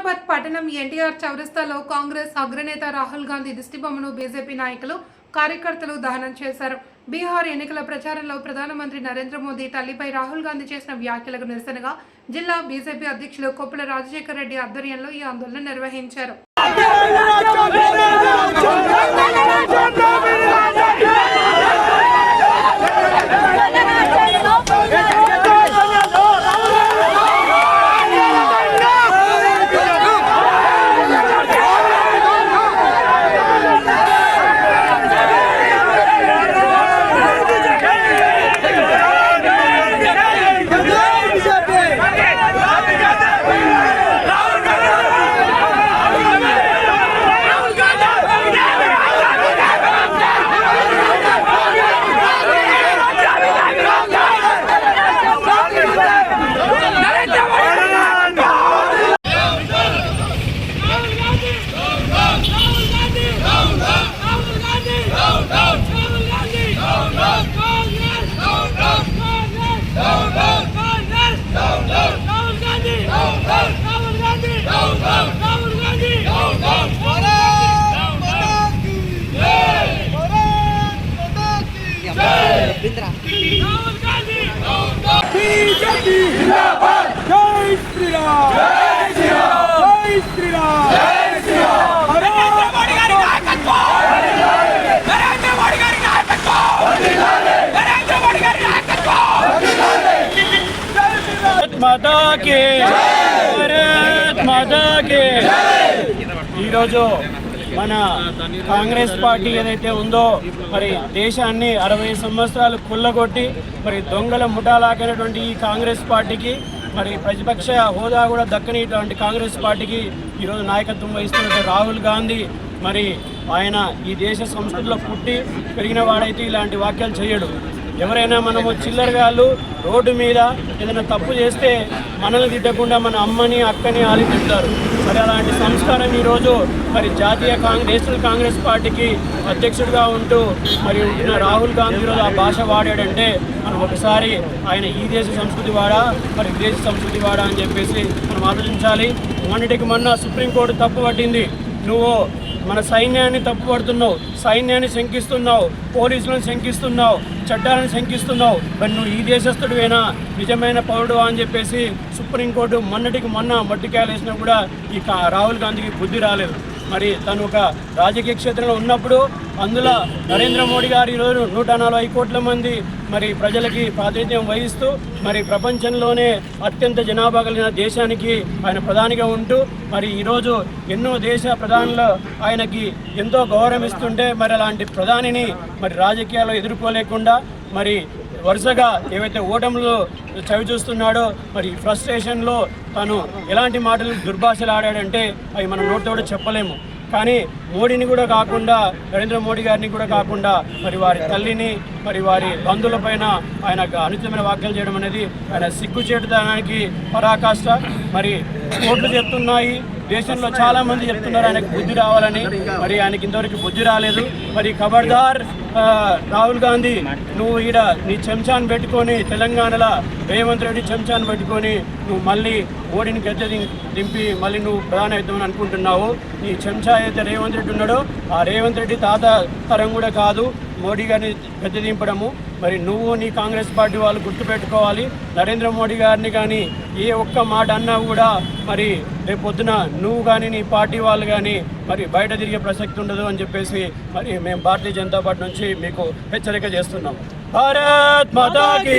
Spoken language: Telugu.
పట్టణం ఎన్టీఆర్ చౌరస్తాలో కాంగ్రెస్ అగ్రనేత రాహుల్ గాంధీ దిష్టిబొమ్మను బీజేపీ నాయకులు కార్యకర్తలు దహనం చేశారు బీహార్ ఎన్నికల ప్రచారంలో ప్రధానమంత్రి నరేంద్ర మోదీ తల్లిపై రాహుల్ గాంధీ చేసిన వ్యాఖ్యలకు నిరసనగా జిల్లా బీజేపీ అధ్యక్షులు కొప్పుల రాజశేఖర రెడ్డి ఆధ్వర్యంలో ఈ ఆందోళన నిర్వహించారు బీజేపీ జిందాబాద్ జై శ్రీరామ్ జై శ్రీరామ్ జై శ్రీరామ్ జై శ్రీరామ్ నరేంద్ర మోడీ గారి నాయకత్వం నరేంద్ర మోడీ గారి నాయకత్వం నరేంద్ర మోడీ గారి నాయకత్వం మాతా కి భారత్ మాతా కి ఈరోజు మన కాంగ్రెస్ పార్టీ ఏదైతే ఉందో మరి దేశాన్ని అరవై సంవత్సరాలు కుల్లగొట్టి మరి దొంగల ముఠాలాగినటువంటి ఈ కాంగ్రెస్ పార్టీకి మరి ప్రతిపక్ష హోదా కూడా దక్కనిటువంటి కాంగ్రెస్ పార్టీకి ఈరోజు నాయకత్వం వహిస్తున్న రాహుల్ గాంధీ మరి ఆయన ఈ దేశ సంస్కృతిలో పుట్టి పెరిగిన వాడైతే ఇలాంటి వాక్యాలు చేయడు. ఎవరైనా మనము చిల్లరగాళ్ళు రోడ్డు మీద ఏదైనా తప్పు చేస్తే మనల్ని తిట్టకుండా మన అమ్మని అక్కని ఆలి తింటారు మరి అలాంటి సంస్కారం ఈరోజు మరి జాతీయ కాంగ్రెస్ నేషనల్ కాంగ్రెస్ పార్టీకి అధ్యక్షుడిగా ఉంటూ మరి ఉంటున్న రాహుల్ గాంధీ ఈరోజు ఆ భాష వాడాడంటే మనం ఒకసారి ఆయన ఈ దేశ సంస్కృతి వాడా మరి విదేశీ సంస్కృతి వాడా అని చెప్పేసి మనం ఆలోచించాలి. మొన్నటికి మొన్న సుప్రీంకోర్టు తప్పు పట్టింది. నువ్వు మన సైన్యాన్ని తప్పుపడుతున్నావు సైన్యాన్ని శంకిస్తున్నావు పోలీసులను శంకిస్తున్నావు చట్టాలను శంకిస్తున్నావు. మరి నువ్వు ఈ దేశస్తుడివేనా నిజమైన పౌరుడు అని చెప్పేసి సుప్రీంకోర్టు మొన్నటికి మొన్న మట్టికాయలు వేసినా కూడా ఈ రాహుల్ గాంధీకి బుద్ధి రాలేదు. మరి తను ఒక రాజకీయ క్షేత్రంలో ఉన్నప్పుడు అందులో నరేంద్ర మోడీ గారు ఈరోజు నూట నలభై కోట్ల మంది మరి ప్రజలకి ప్రాతినిధ్యం వహిస్తూ మరి ప్రపంచంలోనే అత్యంత జనాభా కలిగిన దేశానికి ఆయన ప్రధానిగా ఉంటూ మరి ఈరోజు ఎన్నో దేశ ప్రధానులు ఆయనకి ఎంతో గౌరవం ఇస్తుంటే మరి అలాంటి ప్రధానిని మరి రాజకీయాల్లో ఎదుర్కోలేకుండా మరి వరుసగా ఏవైతే ఓటములు చవి చూస్తున్నాడో మరి ఫ్రస్ట్రేషన్లో తను ఎలాంటి మాటలు దుర్భాషలు ఆడాడంటే అవి మనం నోటితో కూడా చెప్పలేము. కానీ మోడీని కూడా కాకుండా నరేంద్ర మోడీ గారిని కూడా కాకుండా మరి వారి తల్లిని మరి వారి బంధువులపైన ఆయన అనుచితమైన వ్యాఖ్యలు చేయడం అనేది ఆయన సిగ్గుచేటుదనానికి పరాకాష్ట. మరి కోట్లు చెప్తున్నాయి దేశంలో చాలా మంది చెప్తున్నారు ఆయనకు బుద్ధి రావాలని. మరి ఆయనకి ఇంతవరకు బుద్ధి రాలేదు. మరి ఖబర్దార్ రాహుల్ గాంధీ నువ్వు ఈడ నీ చెంచాను పెట్టుకొని తెలంగాణలో రేవంత్ రెడ్డి చెంచాను పెట్టుకొని నువ్వు మళ్ళీ మోడీని గద్దె దింపి మళ్ళీ నువ్వు ప్రధాన అవుతామని అనుకుంటున్నావు. నీ చెంచా అయితే రేవంత్ రెడ్డి ఉన్నాడో ఆ రేవంత్ రెడ్డి తాత తరం కూడా కాదు. మోడీ గారిని గద్దె దింపడము. మరి నువ్వు నీ కాంగ్రెస్ పార్టీ వాళ్ళు గుర్తుపెట్టుకోవాలి. నరేంద్ర మోడీ గారిని కానీ ఏ ఒక్క మాట అన్నా కూడా మరి రేపు పొద్దున నువ్వు కానీ నీ పార్టీ వాళ్ళు కానీ మరి బయట తిరిగే ప్రసక్తి ఉండదు అని చెప్పేసి మరి మేము భారతీయ జనతా పార్టీ నుంచి మీకు హెచ్చరిక చేస్తున్నాం. భారత్ మాతాకి